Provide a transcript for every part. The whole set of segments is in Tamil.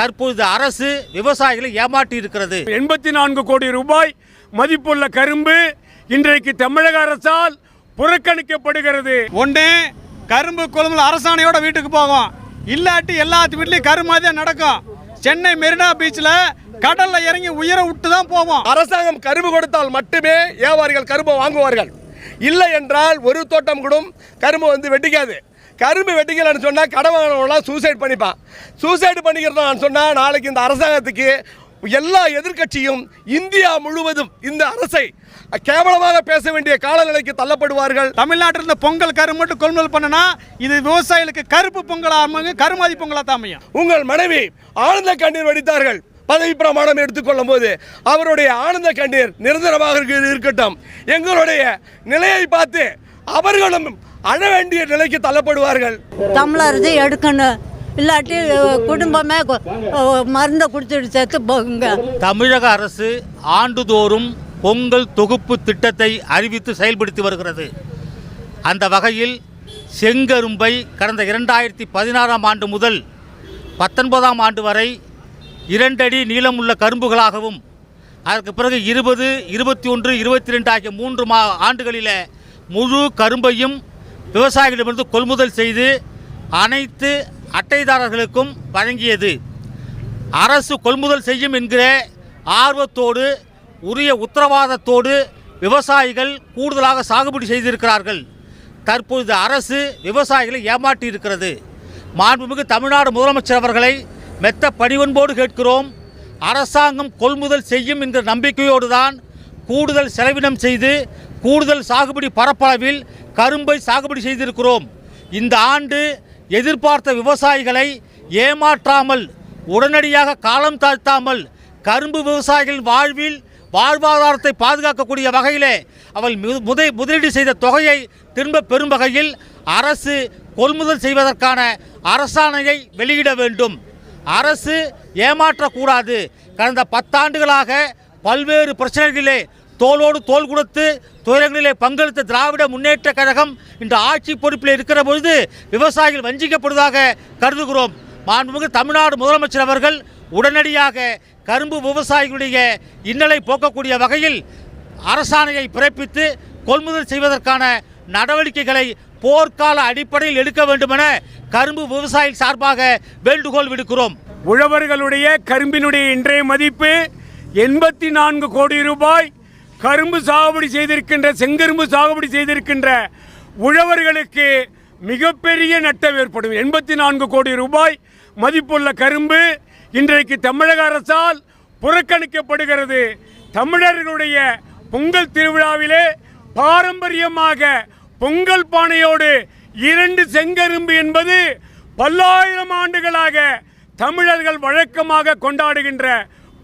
தற்பொழுது அரசு விவசாயிகளை ஏமாற்றி இருக்கிறது. எண்பத்தி நான்கு கோடி ரூபாய் மதிப்புள்ள கரும்பு இன்றைக்கு தமிழக அரசால் புறக்கணிக்கப்படுகிறது. ஒன்று கரும்பு கொழும்புல அரசாணையோட வீட்டுக்கு போகும் இல்லாட்டி எல்லாத்து வீட்லேயும் தான் நடக்கும். சென்னை மெரினா பீச்சில் கடல்ல இறங்கி உயிரை விட்டு தான் போவோம். அரசாங்கம் கரும்பு கொடுத்தால் மட்டுமே வியாபாரிகள் கரும்பை வாங்குவார்கள். இல்லை என்றால் ஒரு தோட்டம் கூட கரும்பு வந்து வெட்டிக்காது கரும்பு வெட்டிக்கலன்னு சொன்னால் வாங்கினவங்களாம் சூசைட் பண்ணிப்பான். சூசைட் பண்ணிக்கிறதான்னு சொன்னால் நாளைக்கு இந்த அரசாங்கத்துக்கு எல்லா எதிர்க்கட்சியும் இந்தியா முழுவதும் இந்த அரசை கேவலமாக பேச வேண்டிய காலநிலைக்கு தள்ளப்படுவார்கள். தமிழ்நாட்டில் இருந்த பொங்கல் கரும்பு மட்டும் கொள்முதல் பண்ணனா இது விவசாயிகளுக்கு கருப்பு பொங்கல் அமைங்க கருமாதி பொங்கலாக தான் அமையும். உங்கள் மனைவி ஆனந்த கண்ணீர் வடித்தார்கள். பதவி பிரமாணம் எடுத்துக்கொள்ளும் போது அவருடைய ஆனந்த கண்ணீர் நிரந்தரமாக இருக்க- இருக்கட்டும். எங்களுடைய நிலையை பார்த்து அவர்களும் அழ வேண்டிய நிலைக்கு தள்ளப்படுவார்கள். தமிழரசு எடுக்கணும் இல்லாட்டி குடும்பமே மருந்தை குடிச்சிட்டு செத்து போகுங்க. தமிழக அரசு ஆண்டுதோறும் பொங்கல் தொகுப்பு திட்டத்தை அறிவித்து செயல்படுத்தி வருகிறது. அந்த வகையில் செங்கரும்பை கடந்த இரண்டாயிரத்தி பதினாறாம் ஆண்டு முதல் பத்தொன்பதாம் ஆண்டு வரை இரண்டடி நீளமுள்ள கரும்புகளாகவும் அதற்கு பிறகு இருபது இருபத்தி ஒன்று இருபத்தி ரெண்டு ஆகிய மூன்று மா ஆண்டுகளில் முழு கரும்பையும் விவசாயிகளிடமிருந்து கொள்முதல் செய்து அனைத்து அட்டைதாரர்களுக்கும் வழங்கியது. அரசு கொள்முதல் செய்யும் என்கிற ஆர்வத்தோடு உரிய உத்தரவாதத்தோடு விவசாயிகள் கூடுதலாக சாகுபடி செய்திருக்கிறார்கள். தற்பொழுது அரசு விவசாயிகளை ஏமாற்றி இருக்கிறது மாண்புமிகு தமிழ்நாடு முதலமைச்சர் அவர்களை மெத்த பணிவன்போடு கேட்கிறோம். அரசாங்கம் கொள்முதல் செய்யும் என்கிற நம்பிக்கையோடு தான் கூடுதல் செலவினம் செய்து கூடுதல் சாகுபடி பரப்பளவில் கரும்பை சாகுபடி செய்திருக்கிறோம். இந்த ஆண்டு எதிர்பார்த்த விவசாயிகளை ஏமாற்றாமல் உடனடியாக காலம் தாழ்த்தாமல் கரும்பு விவசாயிகளின் வாழ்வில் வாழ்வாதாரத்தை பாதுகாக்கக்கூடிய வகையிலே அவள் முதை முதலீடு செய்த தொகையை திரும்ப பெறும் வகையில் அரசு கொள்முதல் செய்வதற்கான அரசாணையை வெளியிட வேண்டும். அரசு ஏமாற்றக்கூடாது. கடந்த பத்தாண்டுகளாக பல்வேறு பிரச்சனைகளிலே தோளோடு தோள் கொடுத்து துயரங்களிலே பங்கெடுத்த திராவிட முன்னேற்ற கழகம் இன்று ஆட்சி பொறுப்பில் இருக்கிற பொழுது விவசாயிகள் வஞ்சிக்கப்படுவதாக கருதுகிறோம். மாண்புமிகு தமிழ்நாடு முதலமைச்சர் அவர்கள் உடனடியாக கரும்பு விவசாயிகளுடைய இன்னலை போக்கக்கூடிய வகையில் அரசாணையை பிறப்பித்து கொள்முதல் செய்வதற்கான நடவடிக்கைகளை போர்க்கால அடிப்படையில் எடுக்க வேண்டுமென கரும்பு விவசாயி சார்பாக வேண்டுகோள் விடுக்கிறோம். உழவர்களுடைய கரும்பினுடைய இன்றைய மதிப்பு எண்பத்தி நான்கு கோடி ரூபாய். கரும்பு சாகுபடி செய்திருக்கின்ற செங்கரும்பு சாகுபடி செய்திருக்கின்ற உழவர்களுக்கு மிகப்பெரிய நட்டம் ஏற்படும். எண்பத்தி நான்கு கோடி ரூபாய் மதிப்புள்ள கரும்பு இன்றைக்கு தமிழக அரசால் புறக்கணிக்கப்படுகிறது. தமிழர்களுடைய பொங்கல் திருவிழாவிலே பாரம்பரியமாக பொங்கல் பானையோடு இரண்டு செங்கரும்பு என்பது பல்லாயிரம் ஆண்டுகளாக தமிழர்கள் வழக்கமாக கொண்டாடுகின்ற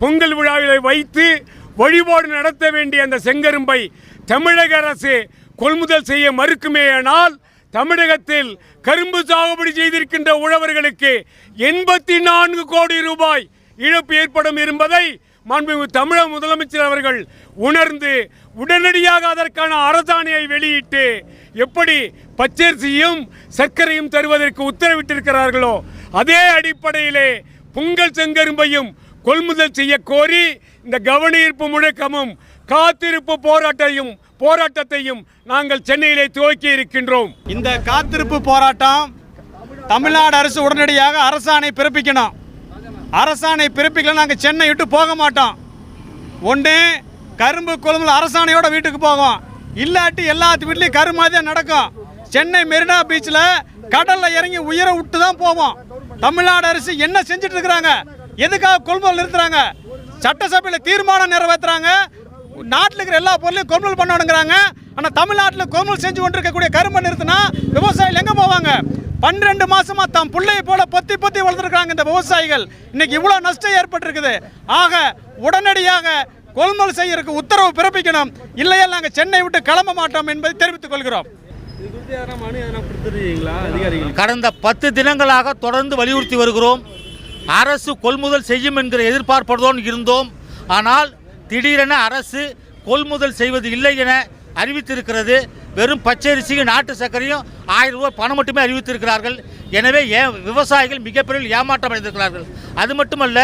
பொங்கல் விழாவிலை வைத்து வழிபாடு நடத்த வேண்டிய அந்த செங்கரும்பை தமிழக அரசு கொள்முதல் செய்ய மறுக்குமேயானால் தமிழகத்தில் கரும்பு சாகுபடி செய்திருக்கின்ற உழவர்களுக்கு எண்பத்தி நான்கு கோடி ரூபாய் இழப்பு ஏற்படும் என்பதை மாண்புமிகு தமிழக முதலமைச்சர் அவர்கள் உணர்ந்து உடனடியாக அதற்கான அரசாணையை வெளியிட்டு எப்படி பச்சரிசியும் சர்க்கரையும் தருவதற்கு உத்தரவிட்டிருக்கிறார்களோ அதே அடிப்படையிலே பொங்கல் செங்கரும்பையும் கொள்முதல் செய்ய கோரி இந்த கவனீர்ப்பு முழக்கமும் காத்திருப்பு போராட்டையும் போராட்டத்தையும் நாங்கள் சென்னையிலே துவக்கி இருக்கின்றோம். இந்த காத்திருப்பு போராட்டம் தமிழ்நாடு அரசு உடனடியாக அரசாணை பிறப்பிக்கணும். அரசாணை பிறப்பிக்கல நாங்கள் சென்னை விட்டு போக மாட்டோம். ஒன்று கரும்பு கொழும்புல அரசாணையோட வீட்டுக்கு போவோம். இல்லாட்டி எல்லாத்து வீட்லேயும் கரும்பு தான் நடக்கும். சென்னை மெரினா பீச்சில் கடலில் இறங்கி உயிரை விட்டு தான் போவோம். தமிழ்நாடு அரசு என்ன செஞ்சுட்டு இருக்கிறாங்க? எதுக்காக கொள்முதல் நிறுத்துறாங்க? சட்டசபையில் தீர்மானம் நிறைவேற்றுறாங்க நாட்டில் இருக்கிற எல்லா பொருளையும் கொள்முதல் பண்ணணுங்கிறாங்க. ஆனால் தமிழ்நாட்டில் கொள்முதல் செஞ்சு கொண்டிருக்கக்கூடிய கரும்பை நிறுத்தினா விவசாயிகள் எங்கே போவாங்க? பன்னிரெண்டு மாசமா தாம் பிள்ளையை போல பொத்தி பொத்தி வளர்த்துருக்காங்க இந்த விவசாயிகள். இன்னைக்கு இவ்வளோ நஷ்டம் ஏற்பட்டிருக்குது. ஆக உடனடியாக கொள்முதல் செய்யறதுக்கு உத்தரவு பிறப்பிக்கணும். இல்லையா நாங்கள் சென்னை விட்டு கிளம்ப மாட்டோம் என்பதை தெரிவித்துக் கொள்கிறோம். கடந்த பத்து தினங்களாக தொடர்ந்து வலியுறுத்தி வருகிறோம். அரசு கொள்முதல் செய்யும் என்கிற எதிர்பார்ப்பதுடன் இருந்தோம். ஆனால் திடீரென அரசு கொள்முதல் செய்வது இல்லை என அறிவித்திருக்கிறது. வெறும் பச்சரிசியும் நாட்டு சர்க்கரையும் ஆயிரம் ரூபாய் பணம் மட்டுமே அறிவித்திருக்கிறார்கள். எனவே ஏ விவசாயிகள் மிகப்பெரிய ஏமாற்றம் அடைந்திருக்கிறார்கள். அது மட்டுமல்ல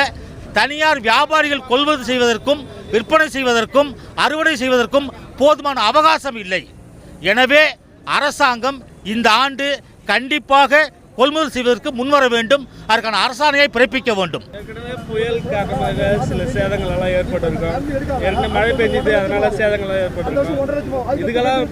தனியார் வியாபாரிகள் கொள்வது செய்வதற்கும் விற்பனை செய்வதற்கும் அறுவடை செய்வதற்கும் போதுமான அவகாசம் இல்லை. எனவே அரசாங்கம் இந்த ஆண்டு கண்டிப்பாக கொள்முதல் செய்வதற்கு முன்வர வேண்டும். அதற்கான அரசாணையை பிறப்பிக்க வேண்டும். ஏற்கனவே புயல் காரணமாக சில சேதங்கள் எல்லாம் ஏற்பட்டிருக்கும். ஏற்கனவே மழை பெஞ்சது அதனால சேதங்கள் எல்லாம் ஏற்பட்டிருக்கும். இதுக்கெல்லாம்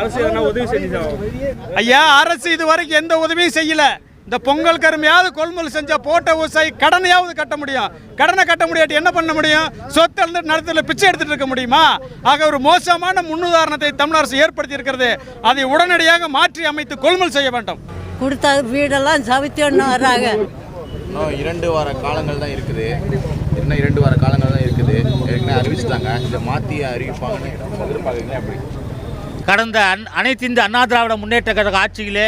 அரசு எதனா உதவி செஞ்சுதான் ஐயா அரசு இது வரைக்கும் எந்த உதவியும் செய்யல. இந்த பொங்கல் கருமையாவது கொள்முதல் செஞ்சா போட்ட விவசாயி கடனையாவது கட்ட முடியும். கடனை கட்ட முடியாட்டி என்ன பண்ண முடியும்? சொத்தை இருந்து நடத்துல பிச்சை எடுத்துட்டு இருக்க முடியுமா? ஆக ஒரு மோசமான முன்னுதாரணத்தை தமிழ் அரசு ஏற்படுத்தி இருக்கிறது. அதை உடனடியாக மாற்றி அமைத்து கொள்முதல் செய்ய வேண்டும். கொடுத்த வீடெல்லாம் சவித்தின்னு வராங்க இன்னும் இரண்டு வார காலங்கள் தான் இருக்குது. இன்னும் இரண்டு வார காலங்கள் தான் இருக்குது. ஏற்கனவே அறிவிச்சிட்டாங்க. இதை மாற்றி அறிவிப்பாங்கன்னு எதிர்பார்க்குறீங்க அப்படி கடந்த அன் அனைத்து இந்த அண்ணா திராவிட முன்னேற்ற கழக ஆட்சியிலே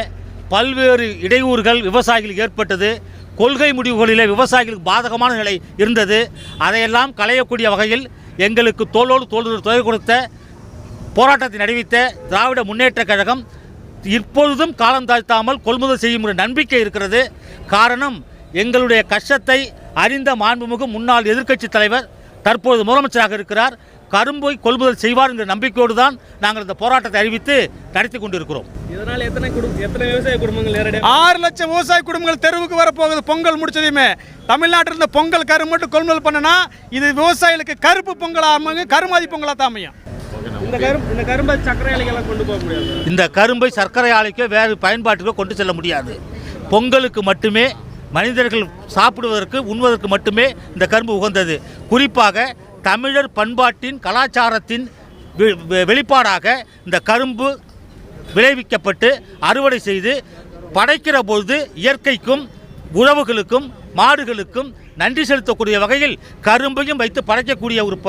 பல்வேறு இடையூறுகள் விவசாயிகளுக்கு ஏற்பட்டது. கொள்கை முடிவுகளிலே விவசாயிகளுக்கு பாதகமான நிலை இருந்தது. அதையெல்லாம் களையக்கூடிய வகையில் எங்களுக்கு தோளோடு தோல் தொகை கொடுத்த போராட்டத்தை அறிவித்த திராவிட முன்னேற்ற கழகம் இப்பொழுதும் காலம் தாழ்த்தாமல் கொள்முதல் செய்யும் ஒரு நம்பிக்கை இருக்கிறது. காரணம் எங்களுடைய கஷ்டத்தை அறிந்த மாண்புமிகு முன்னாள் எதிர்க்கட்சித் தலைவர் தற்போது முதலமைச்சராக இருக்கிறார். கரும்பை கொள்முதல் செய்வார் என்ற நம்பிக்கையோடு தான் நாங்கள் இந்த போராட்டத்தை அறிவித்து நடத்தி கொண்டிருக்கிறோம். இதனால எத்தனை எத்தனை விவசாய குடும்பங்கள் நேரடியாக ஆறு லட்சம் விவசாய குடும்பங்கள் தெருவுக்கு வரப்போகுது. பொங்கல் முடிச்சதையுமே. தமிழ்நாட்டில் இருந்த பொங்கல் கரு மட்டும் கொள்முதல் பண்ணனா இது விவசாயிகளுக்கு கருப்பு பொங்கலாக அமைங்க கருமாதி பொங்கலாக தான் அமையும். இந்த கரும்பு இந்த கரும்பை சர்க்கரை ஆலைக்கெல்லாம் கொண்டு போக முடியாது. இந்த கரும்பை சர்க்கரை ஆலைக்கோ வேறு பயன்பாட்டுக்கோ கொண்டு செல்ல முடியாது. பொங்கலுக்கு மட்டுமே மனிதர்கள் சாப்பிடுவதற்கு உண்வதற்கு மட்டுமே இந்த கரும்பு உகந்தது. குறிப்பாக தமிழர் பண்பாட்டின் கலாச்சாரத்தின் வெ- வெ- வெளிப்பாடாக இந்த கரும்பு விளைவிக்கப்பட்டு அறுவடை செய்து படைக்கிற பொழுது இயற்கைக்கும் உறவுகளுக்கும் மாடுகளுக்கும் நன்றி செலுத்தக்கூடிய வகையில் கரும்பையும் வைத்து படைக்கக்கூடிய ஒரு ப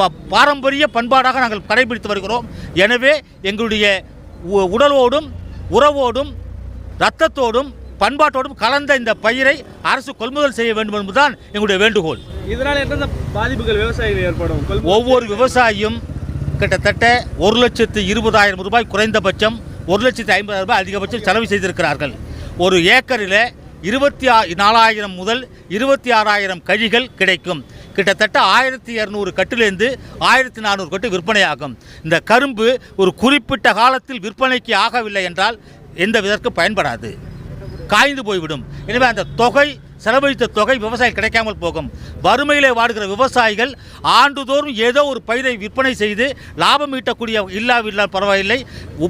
ப- பாரம்பரிய பண்பாடாக நாங்கள் கடைபிடித்து வருகிறோம். எனவே எங்களுடைய உடலோடும் உறவோடும் இரத்தத்தோடும் பண்பாட்டோடும் கலந்த இந்த பயிரை அரசு கொள்முதல் செய்ய வேண்டும் என்பதுதான் எங்களுடைய வேண்டுகோள். இதனால என்னென்ன பாதிப்புகள் விவசாயிகள் ஏற்படும்? ஒவ்வொரு விவசாயியும் கிட்டத்தட்ட ஒரு லட்சத்து இருபதாயிரம் ரூபாய் குறைந்தபட்சம் ஒரு லட்சத்து ஐம்பதாயிரம் ரூபாய் அதிகபட்சம் செலவு செய்திருக்கிறார்கள். ஒரு ஏக்கரில் இருபத்தி ஆ நாலாயிரம் முதல் இருபத்தி ஆறாயிரம் கழிகள் கிடைக்கும். கிட்டத்தட்ட ஆயிரத்தி இரநூறு கட்டிலேருந்து ஆயிரத்தி நானூறு கட்டு விற்பனையாகும். இந்த கரும்பு ஒரு குறிப்பிட்ட காலத்தில் விற்பனைக்கு ஆகவில்லை என்றால் எந்த விதற்கு பயன்படாது. காய்ந்து போய்விடும். எனவே அந்த தொகை செலவழித்த தொகை விவசாயம் கிடைக்காமல் போகும். வறுமையிலே வாடுகிற விவசாயிகள் ஆண்டுதோறும் ஏதோ ஒரு பயிரை விற்பனை செய்து லாபம் ஈட்டக்கூடிய இல்லாவில்லால் பரவாயில்லை.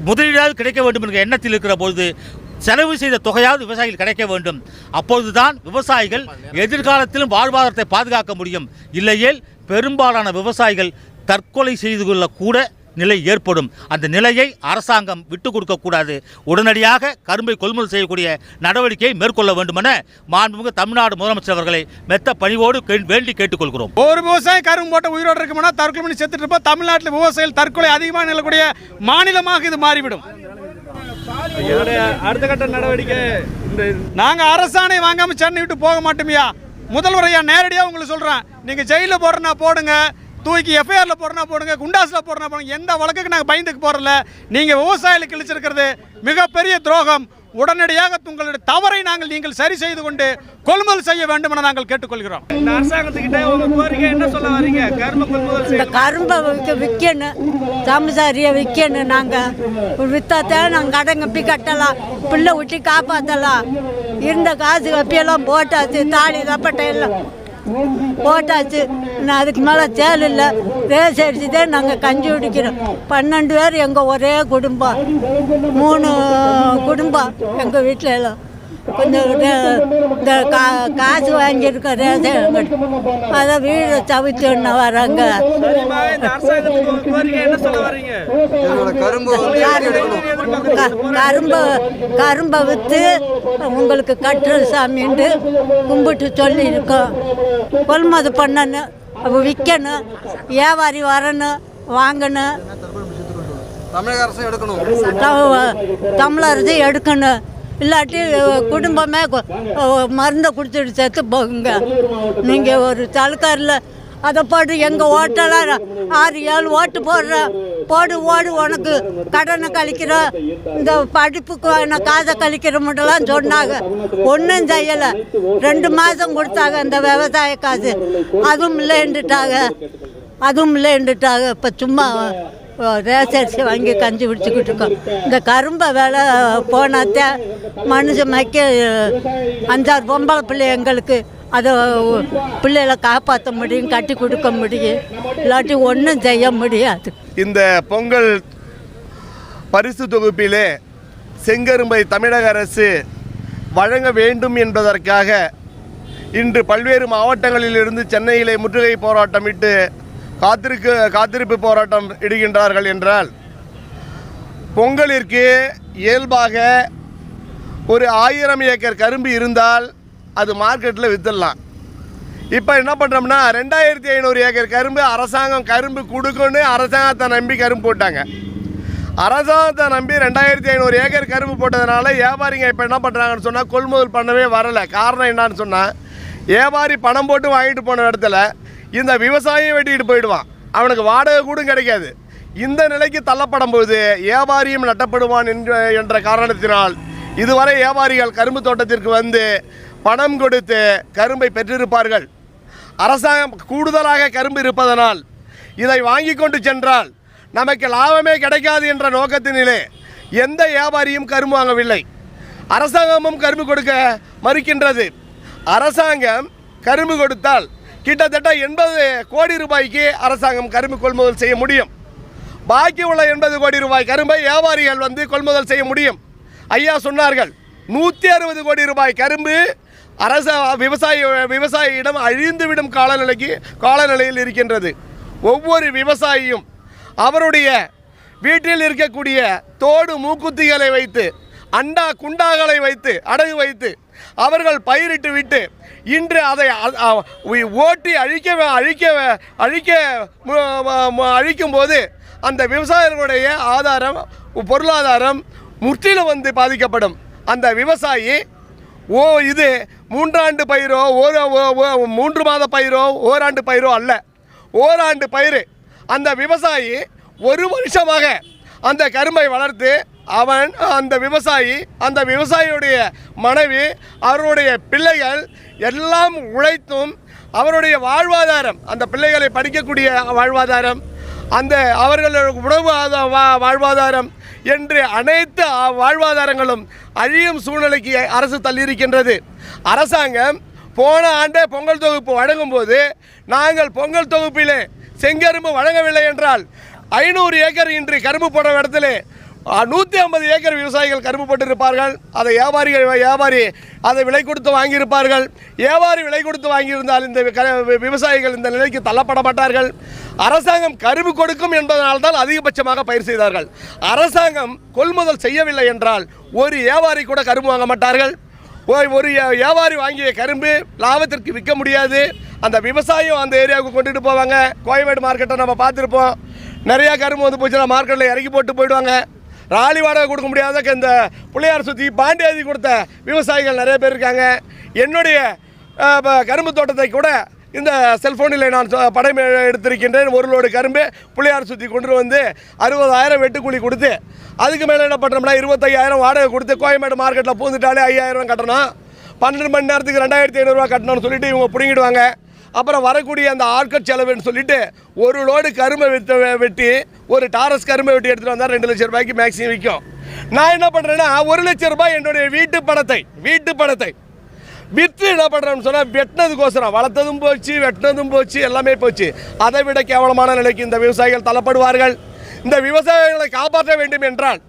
முதலீடாவது கிடைக்க வேண்டும் என்ற எண்ணத்தில் இருக்கிற பொழுது செலவு செய்த தொகையாவது விவசாயிகள் கிடைக்க வேண்டும். அப்பொழுதுதான் விவசாயிகள் எதிர்காலத்திலும் வாழ்வாதாரத்தை பாதுகாக்க முடியும். இல்லையேல் பெரும்பாலான விவசாயிகள் தற்கொலை செய்து கொள்ளக்கூட நிலை ஏற்படும். அந்த நிலையை அரசாங்கம் விட்டு கொடுக்கக்கூடாது உடனடியாக கரும்பை கொள்முதல் செய்யக்கூடிய நடவடிக்கையை மேற்கொள்ள வேண்டுமென மாண்புமிகு தமிழ்நாடு முதலமைச்சர் அவர்களை மெத்த பணிவோடு வேண்டி கேட்டுக்கொள்கிறோம். ஒரு விவசாயி கரும்பு போட்ட உயிரோடு இருக்கணும்னா தற்கொலை பண்ணி செத்துட்டு இருப்போம். தமிழ்நாட்டில் விவசாயிகள் தற்கொலை அதிகமாக நிலக்கூடிய மாநிலமாக இது மாறிவிடும். அடுத்த கட்ட நடவடிக்கை. இந்த நாங்கள் அரசாணை வாங்காமல் சென்னை விட்டு போக மாட்டோமியா. முதல்வர் ஐயா நேரடியாக உங்களுக்கு சொல்கிறேன் நீங்கள் ஜெயிலில் போடுறனா போடுங்க. தூக்கி எஃப்ஐஆரில் போடுறனா போடுங்க. குண்டாஸில் போடுறனா போடுங்க. எந்த வழக்குக்கு நாங்கள் பயந்துக்கு போகிறல நீங்கள் விவசாயிகளுக்கு இழிச்சிருக்கிறது மிகப்பெரிய துரோகம். உடனடியாக உங்களுடைய தவறை நாங்கள் நீங்கள் சரி செய்து கொண்டு கொள்முதல் செய்ய வேண்டும் என நாங்கள் கேட்டுக்கொள்கிறோம். இந்த அரசாங்கத்துக்கிட்ட உங்க கோரிக்கை என்ன சொல்ல வர்றீங்க கரும்பு கொள்முதல் இந்த கரும்பை விற்க விற்கணும் தமிழ்சாரியை விற்கணும் நாங்கள் விற்றாத்தான் நாங்கள் கடன் கப்பி கட்டலாம் பிள்ளை விட்டு காப்பாற்றலாம் இருந்த காசு கப்பியெல்லாம் போட்டாச்சு தாலி தப்பட்டை எல்லாம் போட்டாச்சு. நான் அதுக்கு மேலே சேல் இல்லை. ரேஸ் அடிச்சு தான் நாங்கள் கஞ்சி குடிக்கிறோம். பன்னெண்டு பேர் எங்கள் ஒரே குடும்பம். மூணு குடும்பம் எங்கள் வீட்டில் எல்லாம். இந்த கா காசு ரேஷன் கடை. அதை வீடு தவித்துன்னு வராங்க? கரும்பை கரும்பை விற்று உங்களுக்கு கட்டுற சாமின்ட்டு கும்பிட்டு சொல்லியிருக்கோம். கொள்முதல் பண்ணணும் அப்போ விற்கணும் வியாபாரி வரணும் வாங்கணும். தமிழக அரசும் எடுக்கணும். தமிழரசு எடுக்கணும். இல்லாட்டி குடும்பமே மருந்தை குடிச்சிட்டு செத்து போகுங்க. நீங்கள் ஒரு தலுக்காரில் அதை போட்டு எங்கள் ஓட்டெல்லாம் ஆறு ஏழு ஓட்டு போடுறோம் போடு ஓடு உனக்கு கடனை கழிக்கிறோம் இந்த படிப்புக்கு நான் காசை மட்டும்லாம் சொன்னாங்க. ஒன்றும் செய்யலை. ரெண்டு மாதம் கொடுத்தாங்க இந்த விவசாய காசு. அதுவும் இல்லைன்னுட்டாங்க. அதுவும் இல்லைன்னுட்டாங்க. இப்போ சும்மா ரேசரிசி வாங்கி கஞ்சி குடிச்சுக்கிட்டு இருக்கோம் இந்த கரும்பை வேலை போனாத்தே மனுஷன் மைக்க அஞ்சாறு பொம்பளை பிள்ளை எங்களுக்கு. அதை பிள்ளைகளை காப்பாற்ற முடியும் கட்டி கொடுக்க முடியும். இல்லாட்டி ஒன்றும் செய்ய முடியாது. இந்த பொங்கல் பரிசு தொகுப்பிலே செங்கரும்பை தமிழக அரசு வழங்க வேண்டும் என்பதற்காக இன்று பல்வேறு மாவட்டங்களிலிருந்து சென்னையிலே முற்றுகை போராட்டமிட்டு காத்திருக்கு காத்திருப்பு போராட்டம் இடுகின்றார்கள் என்றால் பொங்கலிற்கு இயல்பாக ஒரு ஆயிரம் ஏக்கர் கரும்பு இருந்தால் அது மார்க்கெட்டில் விற்றுடலாம் இப்போ என்ன பண்ணுறோம்னா ரெண்டாயிரத்தி ஐநூறு ஏக்கர் கரும்பு அரசாங்கம் கரும்பு கொடுக்குன்னு அரசாங்கத்தை நம்பி கரும்பு போட்டாங்க. அரசாங்கத்தை நம்பி ரெண்டாயிரத்தி ஐநூறு ஏக்கர் கரும்பு போட்டதுனால வியாபாரிங்க இப்போ என்ன பண்ணுறாங்கன்னு சொன்னால் கொள்முதல் பண்ணவே வரலை. காரணம் என்னான்னு சொன்னால் வியாபாரி பணம் போட்டு வாங்கிட்டு போன இடத்துல இந்த விவசாயம் வெட்டிக்கிட்டு போயிடுவான். அவனுக்கு வாடகை கூட கிடைக்காது. இந்த நிலைக்கு தள்ளப்படும் போது வியாபாரியும் நட்டப்படுவான் என்ற என்ற காரணத்தினால் இதுவரை வியாபாரிகள் கரும்பு தோட்டத்திற்கு வந்து பணம் கொடுத்து கரும்பை பெற்றிருப்பார்கள். அரசாங்கம் கூடுதலாக கரும்பு இருப்பதனால் இதை வாங்கி கொண்டு சென்றால் நமக்கு லாபமே கிடைக்காது என்ற நோக்கத்தினிலே எந்த வியாபாரியும் கரும்பு வாங்கவில்லை. அரசாங்கமும் கரும்பு கொடுக்க மறுக்கின்றது. அரசாங்கம் கரும்பு கொடுத்தால் கிட்டத்தட்ட எண்பது கோடி ரூபாய்க்கு அரசாங்கம் கரும்பு கொள்முதல் செய்ய முடியும். பாக்கி உள்ள எண்பது கோடி ரூபாய் கரும்பை வியாபாரிகள் வந்து கொள்முதல் செய்ய முடியும். ஐயா சொன்னார்கள் நூற்றி அறுபது கோடி ரூபாய் கரும்பு அரச விவசாயி விவசாயியிடம் அழிந்துவிடும் காலநிலைக்கு காலநிலையில் இருக்கின்றது. ஒவ்வொரு விவசாயியும் அவருடைய வீட்டில் இருக்கக்கூடிய தோடு மூக்குத்திகளை வைத்து அண்டா குண்டாகளை வைத்து அடகு வைத்து அவர்கள் பயிரிட்டு விட்டு இன்று அதை ஓட்டி அழிக்க அழிக்க அழிக்க மு- அழிக்கும் போது அந்த விவசாயிகளுடைய ஆதாரம் பொருளாதாரம் முற்றிலும் வந்து பாதிக்கப்படும். அந்த விவசாயி ஓ இது மூன்றாண்டு பயிரோ ஒரு ஓ- ஓ- மூன்று மாத பயிரோ ஓராண்டு பயிரோ அல்ல. ஓராண்டு பயிர் அந்த விவசாயி ஒரு வருஷமாக அந்த கரும்பை வளர்த்து அவன் அந்த விவசாயி அந்த விவசாயியுடைய மனைவி அவருடைய பிள்ளைகள் எல்லாம் உழைத்தும் அவருடைய வாழ்வாதாரம் அந்த பிள்ளைகளை படிக்கக்கூடிய வாழ்வாதாரம் அந்த அவர்களோட உணவு வா- வாழ்வாதாரம் என்று அனைத்து வாழ்வாதாரங்களும் அழியும் சூழ்நிலைக்கு அரசு தள்ளியிருக்கின்றது. அரசாங்கம் போன ஆண்டே பொங்கல் தொகுப்பு வழங்கும் போது நாங்கள் பொங்கல் தொகுப்பிலே செங்கரும்பு வழங்கவில்லை என்றால் ஐநூறு ஏக்கர் இன்று கரும்பு போன இடத்துல நூற்றி ஐம்பது ஏக்கர் விவசாயிகள் கரும்புப்பட்டிருப்பார்கள் அதை வியாபாரிகள் வியாபாரி அதை விலை கொடுத்து வாங்கியிருப்பார்கள். வியாபாரி விலை கொடுத்து வாங்கியிருந்தால் இந்த க- விவசாயிகள் இந்த நிலைக்கு தள்ளப்பட மாட்டார்கள் அரசாங்கம் கரும்பு கொடுக்கும் என்பதனால் தான் அதிகபட்சமாக பயிர் செய்தார்கள். அரசாங்கம் கொள்முதல் செய்யவில்லை என்றால் ஒரு வியாபாரி கூட கரும்பு வாங்க மாட்டார்கள். ஒரு- ஒரு வியாபாரி வாங்கிய கரும்பு லாபத்திற்கு விற்க முடியாது. அந்த விவசாயம் அந்த ஏரியாவுக்கு கொண்டுட்டு போவாங்க. கோயம்பேடு மார்க்கெட்டை நம்ம பார்த்துருப்போம். நிறையா கரும்பு வந்து போச்சுன்னா மார்க்கெட்டில் இறக்கி போட்டு போயிடுவாங்க. ராலி வாடகை கொடுக்க முடியாத இந்த பிள்ளையார் சுற்றி பாண்டியாதி கொடுத்த விவசாயிகள் நிறைய பேர் இருக்காங்க. என்னுடைய கரும்பு தோட்டத்தை கூட இந்த செல்ஃபோனில் நான் சொ- படம் எடுத்திருக்கின்றேன். ஒரு லோடு கரும்பு பிள்ளையார் சுற்றி கொண்டு வந்து அறுபதாயிரம் வெட்டுக்கூலி கொடுத்து அதுக்கு மேலே என்ன பண்ணுறோம்னா இருபத்தையாயிரம் வாடகை கொடுத்து கோயம்பேடு மார்க்கெட்டில் பூந்துட்டாலே ஐயாயிரம் கட்டணும். பன்னெண்டு மணி நேரத்துக்கு ரெண்டாயிரத்தி ஐநூறுரூவா கட்டணும்னு சொல்லிட்டு இவங்க பிடுங்கிடுவாங்க. அப்புறம் வரக்கூடிய அந்த ஆட்கள் செலவுன்னு சொல்லிட்டு ஒரு லோடு கரும்பை வெட்ட வெட்டி ஒரு டாரஸ் கரும்பை வெட்டி எடுத்துகிட்டு வந்தால் ரெண்டு லட்சம் ரூபாய்க்கு மேக்ஸிமம் விற்கும் நான் என்ன பண்ணுறேன்னா ஒரு லட்சம் ரூபாய் என்னுடைய வீட்டு பணத்தை வீட்டு பணத்தை விற்று என்ன பண்ணுறோம்னு சொன்னால் வெட்டினதுக்கோசரம். வளர்த்ததும் போச்சு வெட்டினதும் போச்சு எல்லாமே போச்சு. அதை விட கேவலமான நிலைக்கு இந்த விவசாயிகள் தள்ளப்படுவார்கள். இந்த விவசாயிகளை காப்பாற்ற வேண்டும் என்றால்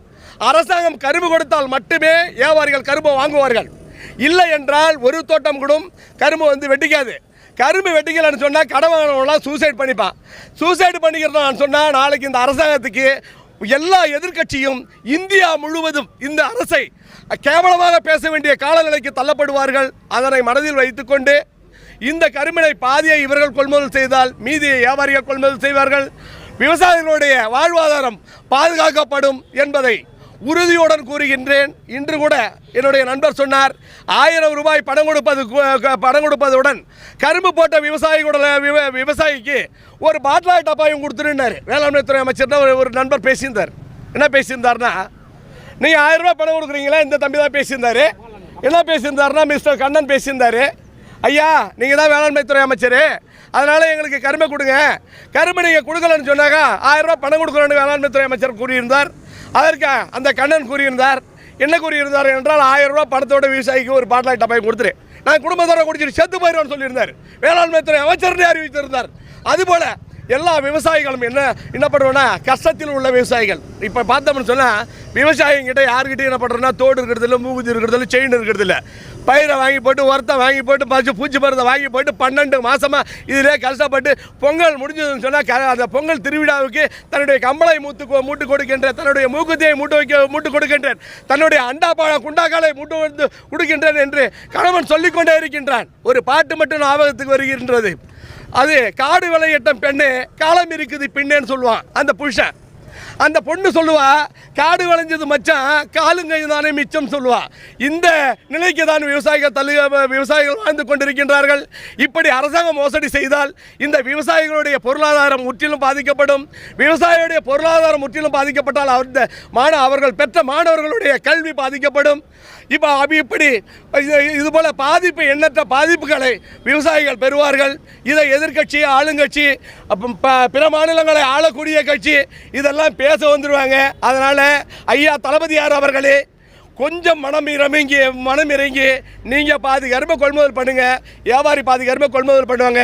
அரசாங்கம் கரும்பு கொடுத்தால் மட்டுமே வியாபாரிகள் கரும்பை வாங்குவார்கள். இல்லை என்றால் ஒரு தோட்டம் கூட கரும்பு வந்து வெட்டிக்காது கரும்பு வெட்டிக்கலன்னு சொன்னால் கடன் வாங்கினவங்களாம் சூசைட் பண்ணிப்பான் சூசைடு பண்ணிக்கிறதான்னு சொன்னால் நாளைக்கு இந்த அரசாங்கத்துக்கு எல்லா எதிர்க்கட்சியும் இந்தியா முழுவதும் இந்த அரசை கேவலமாக பேச வேண்டிய காலநிலைக்கு தள்ளப்படுவார்கள். அதனை மனதில் வைத்துக்கொண்டு இந்த கரும்பினை பாதியை இவர்கள் கொள்முதல் செய்தால் மீதியை வியாபாரிகள் கொள்முதல் செய்வார்கள். விவசாயிகளுடைய வாழ்வாதாரம் பாதுகாக்கப்படும் என்பதை உறுதியுடன் கூறுகின்றேன். இன்று கூட என்னுடைய நண்பர் சொன்னார் ஆயிரம் ரூபாய் பணம் கொடுப்பது பணம் கொடுப்பதுடன் கரும்பு போட்ட விவசாயிகளோட விவ- விவசாயிக்கு ஒரு பாட்லாய் டப்பாயும் கொடுத்துருந்தார் வேளாண்மை துறை அமைச்சர் ஒரு ஒரு நண்பர் பேசியிருந்தார். என்ன பேசியிருந்தார்னா நீங்கள் ஆயிரம் ரூபாய் பணம் கொடுக்குறீங்களா இந்த தம்பி தான் பேசியிருந்தாரு. என்ன பேசியிருந்தாருன்னா மிஸ்டர் கண்ணன் பேசியிருந்தாரு. ஐயா நீங்கள் தான் வேளாண்மை துறை அமைச்சர். அதனால் எங்களுக்கு கரும்பை கொடுங்க. கரும்பு நீங்கள் கொடுக்கலன்னு சொன்னாக்கா ஆயிரம் ரூபாய் பணம் கொடுக்கலன்னு வேளாண்மை துறை அமைச்சர் கூறியிருந்தார். அதற்கு அந்த கண்ணன் கூறியிருந்தார். என்ன கூறியிருந்தார் என்றால் ஆயிரம் ரூபாய் படத்தோட விவசாயிக்கு ஒரு பாட்டிலாய் டப்பாய் கொடுத்துரு. நான் குடும்பத்தோட குடிச்சிட்டு செத்து போயிடுவேன்னு சொல்லியிருந்தார். வேளாண்மை துறை அமைச்சர்னே அறிவித்திருந்தார். அதுபோல எல்லா விவசாயிகளும் என்ன என்ன பண்ணுறோன்னா கஷ்டத்தில் உள்ள விவசாயிகள். இப்போ பார்த்தோம்னு சொன்னால் விவசாயிங்கிட்ட யாருக்கிட்டையும் என்ன பண்ணுறோன்னா தோடு இருக்கிறது இல்லை மூகுதி இருக்கிறது இல்லை செயின் இருக்கிறது இல்லை. பயிரை வாங்கி போட்டு உரத்தை வாங்கி போட்டு பச்சு பூச்சி மருந்தை வாங்கி போட்டு பன்னெண்டு மாசமாக இதிலே கஷ்டப்பட்டு பொங்கல் முடிஞ்சதுன்னு சொன்னால் க அந்த பொங்கல் திருவிழாவுக்கு தன்னுடைய கம்பளை மூத்து மூட்டு கொடுக்கின்றேன் தன்னுடைய மூக்குத்தியை மூட்டு வைக்க மூட்டு கொடுக்கின்றேன். தன்னுடைய அண்டாப்பான குண்டாக்காலை மூட்டு வந்து கொடுக்கின்றேன் என்று கணவன் சொல்லிக்கொண்டே இருக்கின்றான். ஒரு பாட்டு மட்டும் ஞாபகத்துக்கு வருகின்றது. அது காடு விளையட்டம் பெண்ணு காலம் இருக்குது பின்னேன்னு சொல்லுவான். அந்த புருஷன். அந்த பொண்ணு சொல்லுவா காடு விளைஞ்சது மச்சான் காலுங்கை தானே மிச்சம் சொல்லுவா. இந்த நிலைக்கு தான் விவசாயிகள் தள்ளு விவசாயிகள் வாழ்ந்து கொண்டிருக்கின்றார்கள். இப்படி அரசாங்கம் மோசடி செய்தால் இந்த விவசாயிகளுடைய பொருளாதாரம் முற்றிலும் பாதிக்கப்படும். விவசாயியுடைய பொருளாதாரம் முற்றிலும் பாதிக்கப்பட்டால் அந்த மாண அவர்கள் பெற்ற மாணவர்களுடைய கல்வி பாதிக்கப்படும். இப்போ அப்படி இப்படி இது- போல பாதிப்பு எண்ணற்ற பாதிப்புகளை விவசாயிகள் பெறுவார்கள். இதை எதிர்க்கட்சி ஆளுங்கட்சி ப- பிற மாநிலங்களை ஆளக்கூடிய கட்சி இதெல்லாம் பேச வந்துடுவாங்க அதனால் ஐயா தளபதியார் அவர்களே? கொஞ்சம் மனம் இறங்கி மனம் இறங்கி நீங்கள் பாதி கரும்பை கொள்முதல் பண்ணுங்கள் வியாபாரி பாதி கரும்பை கொள்முதல் பண்ணுவாங்க.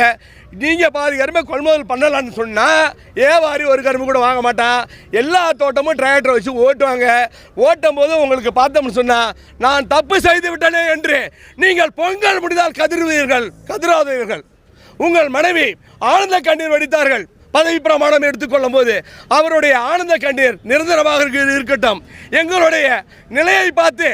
நீங்கள் பாதி கரும்பை கொள்முதல் பண்ணலான்னு சொன்னால் வியாபாரி ஒரு கரும்பு கூட வாங்க மாட்டான் எல்லா தோட்டமும் டிராக்டரை வச்சு ஓட்டுவாங்க. ஓட்டும் போது உங்களுக்கு பார்த்தோம்னு சொன்னால் நான் தப்பு செய்து விட்டனே என்று நீங்கள் பொங்கல் முடிந்தால் கதிர்வீர்கள் கதிராதீர்கள் உங்கள் மனைவி ஆனந்த கண்ணீர் வடித்தார்கள். பதவி பிரமாணம் எடுத்துக்கொள்ளும் போது அவருடைய ஆனந்த கண்ணீர் நிரந்தரமாக இருக்கட்டும். எங்களுடைய நிலையை பார்த்து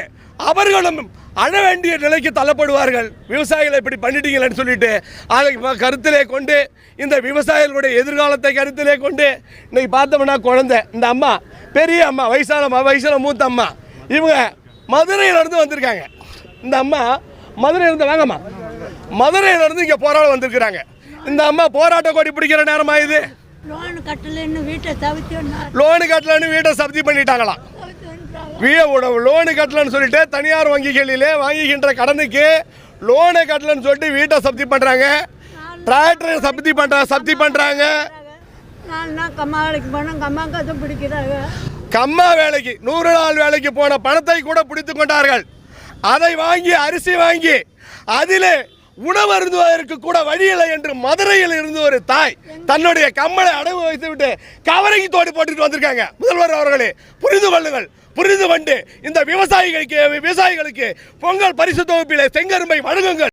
அவர்களும் அழ வேண்டிய நிலைக்கு தள்ளப்படுவார்கள். விவசாயிகளை இப்படி பண்ணிட்டீங்களேன்னு சொல்லிட்டு அதை கருத்திலே கொண்டு இந்த விவசாயிகளுடைய எதிர்காலத்தை கருத்திலே கொண்டு இன்னைக்கு பார்த்தோம்னா குழந்தை இந்த அம்மா பெரிய அம்மா வயசான வயசான மூத்த அம்மா இவங்க மதுரையிலேருந்து வந்திருக்காங்க. இந்த அம்மா மதுரையிலேருந்து வாங்கம்மா. மதுரையிலேருந்து இங்கே போராட வந்திருக்கிறாங்க. இந்த அம்மா போராட்ட கொடி பிடிக்கிற நேரமா இது? லோன் கட்டலன்னு வீட்டை தவிர்த்து லோனு கட்டலன்னு வீட்டை சப்தி பண்ணிட்டாங்களாம் லோனு கட்டலன்னு சொல்லிட்டு தனியார் வங்கிகளிலே வாங்குகின்ற கடனுக்கு லோனை கட்டலன்னு சொல்லிட்டு வீட்டை சப்தி பண்ணுறாங்க டிராக்டரை சப்தி பண்ணுற சப்தி பண்ணுறாங்க கம்மா வேலைக்கு போனேன் கம்மா பிடிக்கிறாங்க. கம்மா வேலைக்கு நூறு நாள் வேலைக்கு போன பணத்தை கூட பிடித்து கொண்டார்கள். அதை வாங்கி அரிசி வாங்கி அதிலே உணவு அருந்துவதற்கு கூட வழியில்லை என்று மதுரையில் இருந்து ஒரு தாய் தன்னுடைய கம்மலை அடவு வைத்து விட்டு கவரைக்கு தோடி போட்டுட்டு வந்திருக்காங்க. முதல்வர் அவர்களே புரிந்து கொள்ளுங்கள். புரிந்து கொண்டு இந்த விவசாயிகளுக்கு விவசாயிகளுக்கு பொங்கல் பரிசு தொகுப்பில் செங்கரும்பை வழங்குங்கள்.